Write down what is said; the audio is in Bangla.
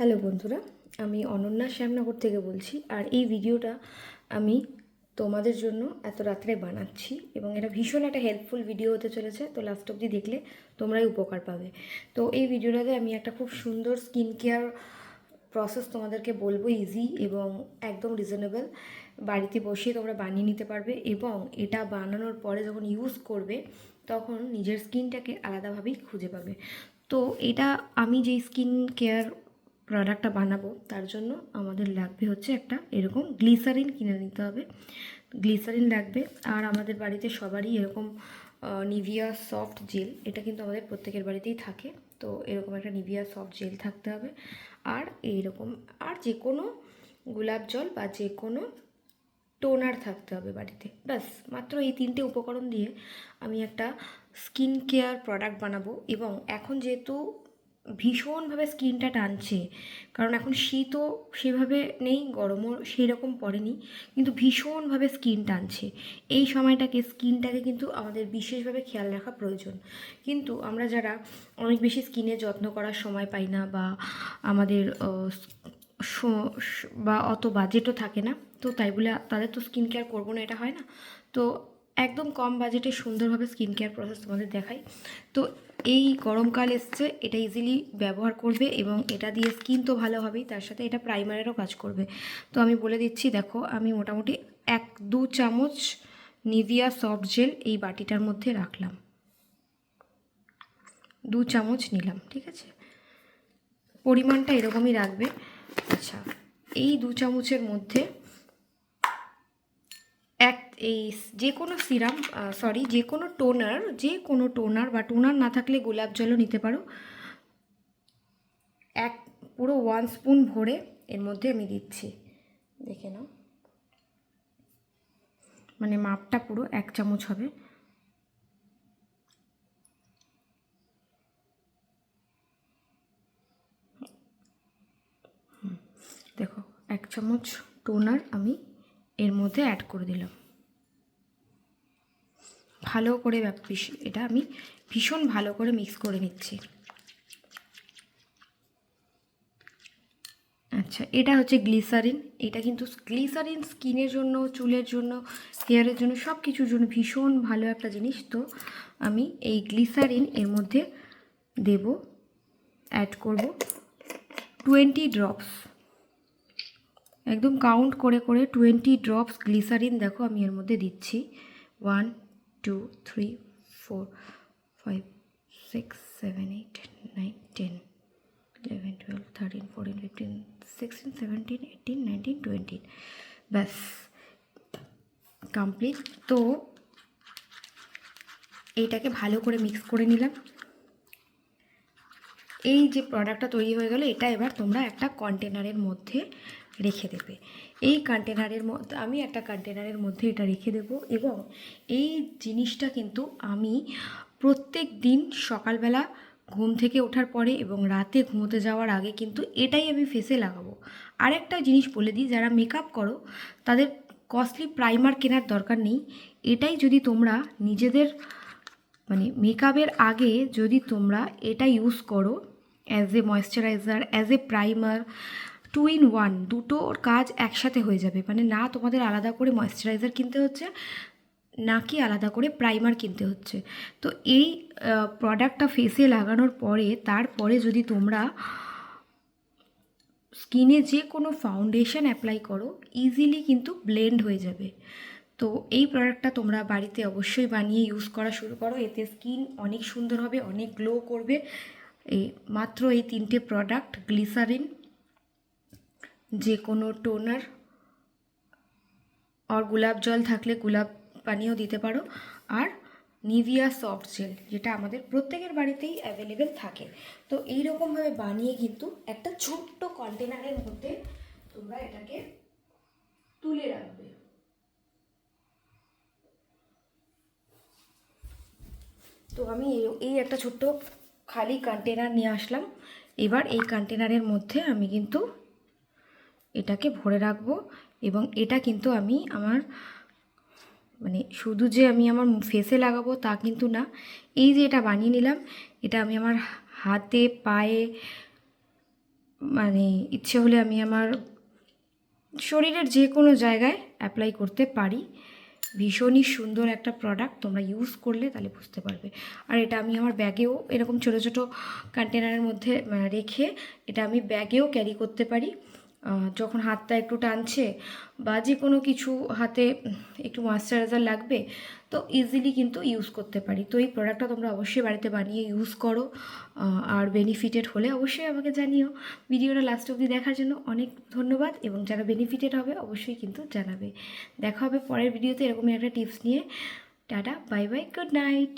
হ্যালো বন্ধুরা, আমি অনন্যা শ্যামনগর থেকে বলছি আর এই ভিডিওটা আমি তোমাদের জন্য এত রাত্রে বানাচ্ছি এবং এটা ভীষণ একটা হেল্পফুল ভিডিও হতে চলেছে, তো লাস্ট অবধি দেখলে তোমরাই উপকার পাবে। তো এই ভিডিওটাতে আমি একটা খুব সুন্দর স্কিন কেয়ার প্রসেস তোমাদেরকে বলব ইজি এবং একদম রিজনেবল বাড়িতে বসিয়ে তোমরা বানিয়ে নিতে পারবে এবং এটা বানানোর পরে যখন ইউজ করবে, তখন নিজের স্কিনটাকে আলাদাভাবেই খুঁজে পাবে। তো এটা আমি যেই স্কিন কেয়ার প্রোডাক্টটা বানাবো, তার জন্য আমাদের লাগবে হচ্ছে একটা এরকম গ্লিসারিন কিনে নিতে হবে। গ্লিসারিন লাগবে আর আমাদের বাড়িতে সবারই এরকম নিভিয়া সফট জেল এটা কিন্তু আমাদের প্রত্যেকের বাড়িতেই থাকে। তো এরকম একটা নিভিয়া সফট জেল থাকতে হবে। আর এইরকম, আর যে কোনো গোলাপ জল বা যে কোনো টোনার থাকতে হবে বাড়িতে। ব্যাস, মাত্র এই তিনটে উপকরণ দিয়ে আমি একটা স্কিন কেয়ার প্রোডাক্ট বানাবো। এবং এখন যেহেতু ভীষণভাবে স্কিনটা টানছে। কারণ এখন শীতও সেভাবে নেই, গরমও সেই রকম পড়েনি, কিন্তু ভীষণভাবে স্কিন টানছে। এই সময়টাকে, স্কিনটাকে কিন্তু আমাদের বিশেষভাবে খেয়াল রাখা প্রয়োজন। কিন্তু আমরা যারা অনেক বেশি স্কিনে যত্ন করার সময় পাই না বা আমাদের বা অত বাজেটও থাকে না, তো তাই বলে তাদের তো স্কিন কেয়ার করব না, এটা হয় না। তো একদম কম বাজেটে সুন্দরভাবে স্কিন কেয়ার প্রসেস তোমাদের দেখাই। তো এই গরমকাল এসছে, এটা ইজিলি ব্যবহার করবে এবং এটা দিয়ে স্কিন তো ভালো হবেই, তার সাথে এটা প্রাইমারেরও কাজ করবে। তো আমি বলে দিচ্ছি, দেখো, আমি মোটামুটি এক দু চামচ নিভিয়া সফট জেল এই বাটিটার মধ্যে রাখলাম। দু চামচ নিলাম, ঠিক আছে? পরিমাণটা এরকমই রাখবে। আচ্ছা এই দু চামচের মধ্যে এক, এই যে কোনো সিরাম সরি যে কোনো টোনার যে কোনো টোনার বা টোনার না থাকলে গোলাপ জলও নিতে পারো। এক, পুরো ওয়ান স্পুন ভরে এর মধ্যে আমি দিচ্ছি। দেখে নাও। মানে মাপটা পুরো এক চামচ হবে। দেখো, এক চামচ টোনার আমি এর মধ্যে অ্যাড করে দিলাম। ভালো করে এটা আমি ভীষণ ভালো করে মিক্স করে নিচ্ছি। আচ্ছা এটা হচ্ছে গ্লিসারিন এটা কিন্তু গ্লিসারিন স্কিনের জন্য, চুলের জন্য হেয়ারের জন্য সব কিছুর জন্য ভীষণ ভালো একটা জিনিস। তো আমি এই গ্লিসারিন এর মধ্যে দেব অ্যাড করব। টোয়েন্টি ড্রপস একদম কাউন্ট করে করে টোয়েন্টি ড্রপস গ্লিসারিন দেখো আমি এর মধ্যে দিচ্ছি। One two three four five six seven eight nine ten eleven twelve thirteen fourteen fifteen sixteen seventeen eighteen nineteen twenty ব্যাস কমপ্লিট তো এইটাকে ভালো করে মিক্স করে নিলাম। এই যে প্রোডাক্টটা তৈরি হয়ে গেল, এটা এবার তোমরা একটা কন্টেনারের মধ্যে রেখে দেবে। এই কন্টেনারের মধ্যে আমি একটা কন্টেনারের মধ্যে এটা রেখে দেবো এবং এই জিনিসটা কিন্তু আমি প্রত্যেক দিন সকালবেলা ঘুম থেকে ওঠার পরে এবং রাতে ঘুমোতে যাওয়ার আগে কিন্তু এটাই আমি ফেসে লাগাবো। আরেকটা জিনিস বলে দিই, যারা মেকআপ করো, তাদের কস্টলি প্রাইমার কেনার দরকার নেই। এটাই যদি তোমরা নিজেদের মানে মেকআপের আগে যদি তোমরা এটা ইউজ করো as a moisturiser as a primer two in one দুটোর কাজ একসাথে হয়ে যাবে। মানে না তোমাদের আলাদা করে ময়েশ্চারাইজার কিনতে হচ্ছে নাকি আলাদা করে প্রাইমার কিনতে হচ্ছে। তো এই প্রোডাক্টটা ফেসে লাগানোর পরে, তারপরে যদি তোমরা স্কিনে যে কোনো ফাউন্ডেশন অ্যাপ্লাই করো ইজিলি কিন্তু ব্লেন্ড হয়ে যাবে। তো এই প্রোডাক্টটা তোমরা বাড়িতে অবশ্যই বানিয়ে ইউজ করা শুরু করো। এতে স্কিন অনেক সুন্দর হবে, অনেক গ্লো করবে। এই মাত্র এই তিনটে প্রোডাক্ট গ্লিসারিন যে কোনো টোনার আর গোলাপ জল থাকলে গোলাপ পানিও দিতে পারো। আর নিভিয়া সফট জেল যেটা আমাদের প্রত্যেকের বাড়িতেই অ্যাভেলেবেল থাকে। তো এই রকমভাবে বানিয়ে কিন্তু একটা ছোট্ট কন্টেনারের মধ্যে তোমরা এটাকে তুলে রাখবে। তো আমি এই- এই একটা ছোট্ট খালি কন্টেনার নিয়ে আসলাম। এবার এই কন্টেনারের মধ্যে আমি কিন্তু এটাকে ভরে রাখব এবং এটা কিন্তু আমি আমার মানে শুধু যে আমি আমার ফেসে লাগাবো তা কিন্তু না। এই যে এটা বানিয়ে নিলাম এটা আমি আমার হাতে পায়ে মানে ইচ্ছে হলে আমি আমার শরীরের যে কোনো জায়গায় অ্যাপ্লাই করতে পারি। ভীষণই সুন্দর একটা প্রোডাক্ট তোমরা ইউজ করলে তাহলে বুঝতে পারবে। আর এটা আমি আমার ব্যাগেও এরকম ছোটো ছোটো কন্টেনারের মধ্যে আহ, রেখে এটা আমি ব্যাগেও ক্যারি করতে পারি। যখন হাতটা একটু টানছে বা যে কোনো কিছু হাতে একটু ময়েশ্চারাইজার লাগবে, তো ইজিলি কিন্তু ইউজ করতে পারি। তো এই প্রোডাক্টটা তোমরা অবশ্যই বাড়িতে বানিয়ে ইউজ করো আর বেনিফিটেড হলে অবশ্যই আমাকে জানিও। ভিডিওটা লাস্ট অবধি দেখার জন্য অনেক ধন্যবাদ এবং যারা বেনিফিটেড হবে অবশ্যই কিন্তু জানাবে। দেখা হবে পরের ভিডিওতে এরকমই একটা টিপস নিয়ে। Tata bye bye good night